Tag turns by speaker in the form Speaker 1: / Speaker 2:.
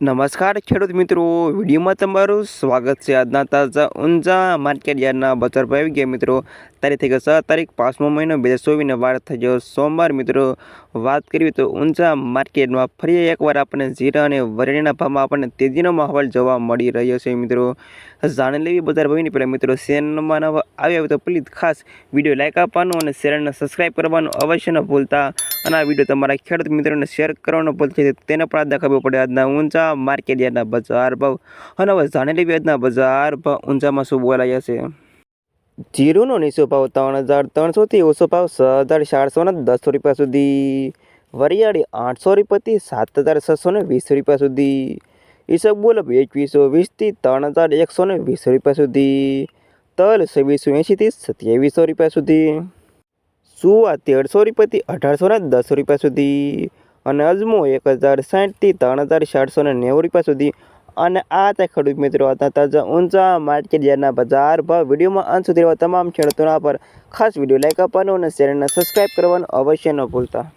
Speaker 1: નમસ્કાર ખેડૂત મિત્રો, વિડીયોમાં તમારું સ્વાગત છે આજના તાજા ઊંઝા માર્કેટ યાર્ડના બજાર ભાઈ ગયા મિત્રો. તારીખ થઈ ગઈ સાત તારીખ પાંચમો મહિનો, બે હજાર ચોવીસને વાર થઈ ગયો સોમવાર મિત્રો. વાત કરીએ તો ઊંઝા માર્કેટમાં ફરી એકવાર આપણને જીરા અને વરેણીના ભાવમાં આપણને તેજીનો માહોલ જોવા મળી રહ્યો છે મિત્રો. જાણી લેવી બજાર ભાઈની પહેલાં મિત્રો શેરમાં નવા આવ્યા તો પ્લીઝ ખાસ વીડિયો લાઇક આપવાનું અને શેરને સબસ્ક્રાઈબ કરવાનું અવશ્ય ન ભૂલતા. અને આ વીડિયો તમારા ખેડૂત મિત્રોને શેર કરવાનો ભૂલશે તેને પણ આજના ખબર પડે. આજના ઊંચા માર્કેટ યાર્ડના બજાર ભાવ અને હવે જાણી લેવી આજના બજાર ભાવ ઊંચામાં શું બોલાયા છે? જીરુનો નીચો ભાવ ત્રણ હજાર ત્રણસોથી ઓછો ભાવ છ હજાર ચારસો ને દસો રૂપિયા સુધી. વરિયાળી આઠસો રૂપિયાથી સાત હજાર છસો ને વીસ રૂપિયા સુધી. ઈસબગુલ એકવીસો વીસથી ત્રણ હજાર એકસો ને વીસ રૂપિયા સુધી. તલ છવ્વીસો એંશીથી સત્યાવીસો રૂપિયા સુધી. સુવા તેરસો રૂપિયાથી અઢારસો ને દસ રૂપિયા સુધી અને અજમો એક હજાર સાઠથી ત્રણ હજાર સાતસો ને નેવું રૂપિયા સુધી. અને આ તે ખેડૂત મિત્રો હતા તાજા ઊંચા માર્કેટ યાર્ડના બજાર ભાવ. વિડીયોમાં અંત સુધી તમામ ખેડૂતોના પર ખાસ વીડિયો લાઇક આપવાનો અને ચેનલને સબસ્ક્રાઈબ કરવાનું અવશ્ય ન ભૂલતા.